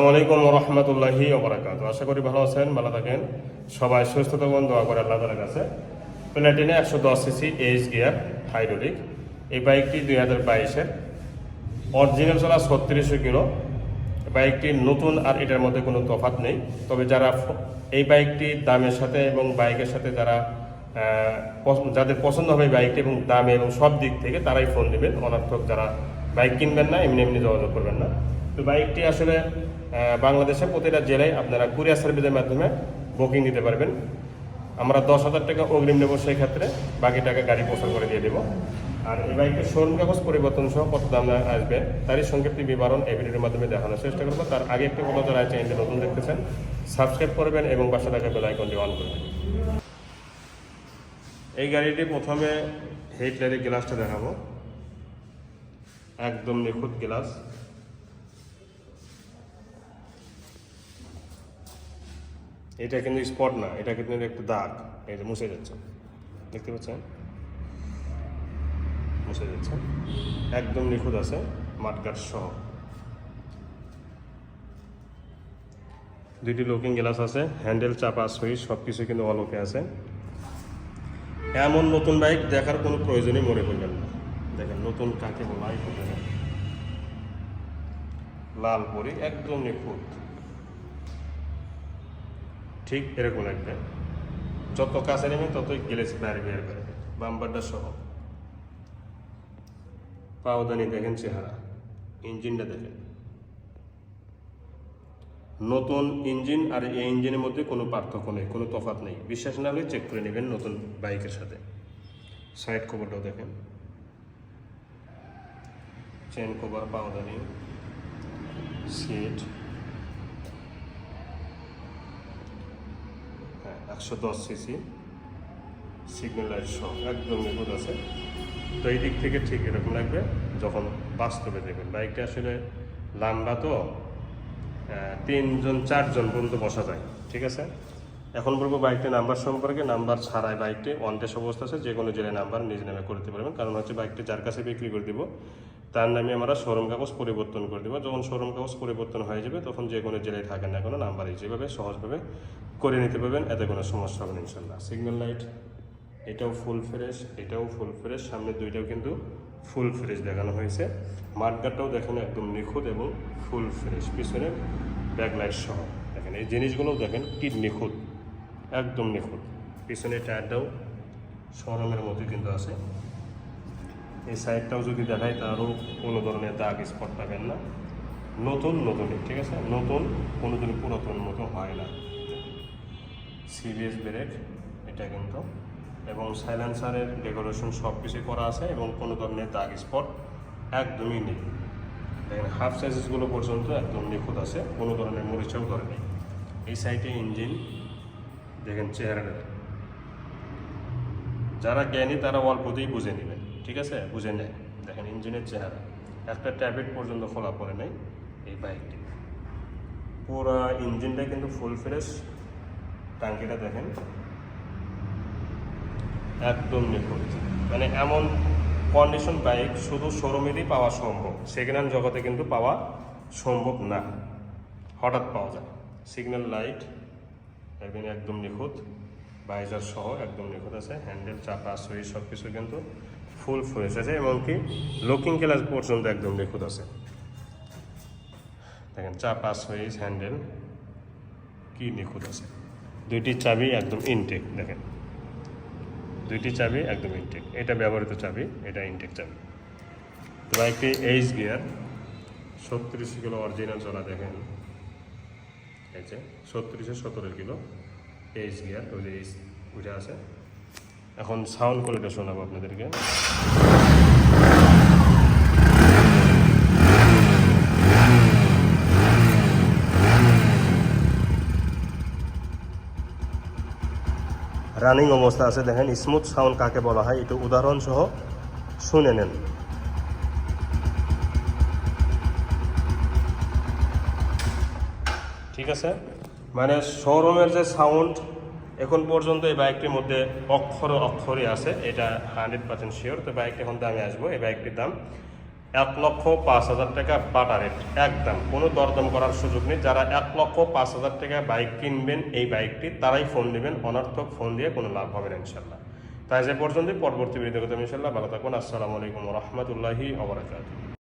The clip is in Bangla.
আসসালামাইকুম রহমতুল্লাহি ওবরাকাত আশা করি ভালো আছেন, ভালো থাকেন। সবাই সুস্থ থাকুন দোয়া করে আল্লাহ তালার কাছে। প্ল্যাটিনে একশো দশ সিসি এইচ গিয়ার হাইড্রোলিক। এই বাইকটি দুই হাজার বাইশের। অরিজিনাল চলা ছত্রিশশো কিলো। বাইকটি নতুন আর এটার মধ্যে কোনো তফাৎ নেই। তবে যারা এই বাইকটি দামের সাথে এবং বাইকের সাথে যারা যাদের পছন্দ হবে বাইকটি এবং দামে এবং সব দিক থেকে তারাই ফোন নেবেন। অনার্থক যারা বাইক কিনবেন না, এমনি এমনি যোগাযোগ করবেন না। তো বাইকটি আসলে আহ, বাংলাদেশের প্রতিটা জেলায় আপনারা কুরিয়ার সার্ভিসের মাধ্যমে বুকিং দিতে পারবেন। আমরা দশ হাজার টাকা অগ্রিম নেব সেই ক্ষেত্রে বাকি টাকা গাড়ি পৌঁছান করে দিয়ে দেবো। আর এই বাইকের শোরুম কাগজ পরিবর্তন সহ কত দাম আসবে তারই সংক্ষিপ্ত বিবরণ এই ভিডিওর মাধ্যমে দেখানোর চেষ্টা করব। তার আগে একটি কোনো যারা চ্যানেলটি নতুন দেখতেছেন সাবস্ক্রাইব করবেন এবং পাশে থাকা বেল আইকনটি অন করবেন। এই গাড়িটি প্রথমে হেডলাইটের গ্লাসটা দেখাবো। একদম নিখুঁত গ্লাস। এটা কিন্তু স্পট না, এটা কিন্তু একটু দাগ এটা মুছে যাচ্ছে। দেখতে পাচ্ছেন? মুছে যাচ্ছে। একদম নিখুঁত আছে মাঠগাট সহ। দুইটি লুকিং গ্লাস আছে হ্যান্ডেল চাপা সুইচ সব কিছু কিন্তু অলোকে আছে। এমন নতুন বাইক দেখার কোনো প্রয়োজনই মনে করবেন না। দেখেন, নতুন কাকে বলা হয় একটু লাল পরি, একদম নিখুঁত। ঠিক এরকম লাগবে। যত কাছে নেবে ততই গ্লেস বাইরে বের করবে বাম্পারটা সহ। পাওদানি দেখেন চেহারা। ইঞ্জিনটা দেখেন। নতুন ইঞ্জিন আর এই ইঞ্জিনের মধ্যে কোনো পার্থক্য নেই, কোনো তফাৎ নেই। বিশ্বাস না হলে চেক করে নেবেন নতুন বাইকের সাথে। সাইড কভারটাও দেখেন। Chain cover পাওদানি। সিট হ্যাঁ একশো দশ সিসি সিগন্যাল লাইট সহ একদম নিখুঁত আছে। তো এই দিক থেকে ঠিক এরকম লাগবে যখন বাস্তবে দেখবেন। বাইকটা আসলে লম্বা তো তিনজন, চারজন পর্যন্ত বসা যায়, ঠিক আছে? এখন বলব বাইকটির নাম্বার সম্পর্কে, নাম্বার ছাড়াই বাইকটি টেস্ট অবস্থা আছে যে কোনো জেলায় নাম্বার নিজ নামে করে দিতে পারবেন। কারণ হচ্ছে বাইকটি যার কাছে বিক্রি করে দিব তার নামে আমরা শোরুম কাগজ পরিবর্তন করে দেবো। যখন শোরুম কাগজ পরিবর্তন হয়ে যাবে, তখন যে কোনো জেলায় থাকেন না কোনো, নাম্বার যেভাবে সহজভাবে করে নিতে পারবেন, এতে কোনো সমস্যা হবে ইনশাল্লাহ সিগন্যাল লাইট এটাও ফুল ফ্রেশ এটাও ফুল ফ্রেশ সামনে দুইটাও কিন্তু ফুল ফ্রেশ দেখানো হয়েছে। মাঠগাটটাও দেখেন একদম নিখুঁত এবং ফুল ফ্রেশ পিছনে ব্যাকলাইট সহ। দেখেন, এই জিনিসগুলোও দেখেন কি নিখুঁত, একদম নিখুঁত। পিছনে টায়ারটাও শোরুমের মধ্যে কিন্তু আছে। এই সাইডটাও যদি দেখাই, তারও কোনো ধরনের দাগ স্পট পাবেন না। নতুন, নতুনই, ঠিক আছে? নতুন কোনো দিন পুরাতন মতো হয় না। সিবিএস ব্রেক, এটা কিন্তু। এবং সাইলেন্সারের ডেকোরেশন সব কিছুই করা আছে এবং কোনো ধরনের দাগ স্পট একদমই নেই। দেখেন, হাফ সাইজেসগুলো পর্যন্ত একদম নিখুঁত আছে, কোনো ধরনের মরিচাও ধরে নেই এই সাইডে ইঞ্জিন, দেখেন চেহারাটা। যারা জ্ঞানী, তারা অল্পতেই বুঝে নেবেন ঠিক আছে? বুঝে নেয় দেখেন ইঞ্জিনের চেহারা একটা ট্যাবলেট পর্যন্ত খোলা পড়ে নেই এই বাইকটি পুরো ইঞ্জিনটা কিন্তু ফুল ফ্রেশ ট্যাঙ্কিটা দেখেন। একদম নিখুঁত। মানে এমন কন্ডিশন বাইক শুধু শোরুমেরই পাওয়া সম্ভব। সেকেন্ড জগতে কিন্তু পাওয়া সম্ভব না। হঠাৎ পাওয়া যায়। সিগন্যাল লাইট একদম নিখুঁত। বাইজার সহ একদম নিখুঁত আছে। হ্যান্ডেল চাকা সুইচ সব কিছু কিন্তু ফুল ফ্রেশ আছে এমনকি লুকিং গ্লাস পর্যন্ত একদম নিখুঁত আছে। দেখেন চা চাপা সুইচ হ্যান্ডেল কি নিখুঁত আছে। দুইটি চাবি একদম ইনটেক দেখেন। দুইটি চাবি একদম ইনটেক এটা ব্যবহৃত চাবি, এটা ইনটেক চাবি। তো বাইকটি এইচ গিয়ার ছত্রিশ কিলো অরিজিনাল চলা, দেখেন। এই যে, ছত্রিশে সতেরো কিলো এইচ গিয়ার ওই যে এইচ উঠে আছে। এখন সাউন্ড কোয়ালিটি শোনাবো আপনাদেরকে। রানিং অবস্থা আছে, দেখেন স্মুথ সাউন্ড কাকে বলা হয়, একটু উদাহরণ সহ শুনে নেন। ঠিক আছে? মানে শোরুমের যে সাউন্ড এখন পর্যন্ত এই বাইকটির মধ্যে অক্ষর অক্ষরই আছে, এটা হান্ড্রেড পার্সেন্ট শিওর তো বাইকটি এখন দামে আসব, এই বাইকটির দাম এক লক্ষ পাঁচ হাজার টাকা বাটা রেট একদম। কোনো দরদাম করার সুযোগ নেই। যারা এক লক্ষ পাঁচ হাজার টাকা বাইক কিনবেন এই বাইকটি, তারাই ফোন নেবেন অনর্থক ফোন দিয়ে কোনো লাভ হবে না ইনশাল্লাহ তাই যে পর্যন্ত পরবর্তী ভিডিও কথা ইনশাল্লাহ ভালো থাকুন। আসসালামু আলাইকুম রহমতুল্লাহি ওবরাকাতুহ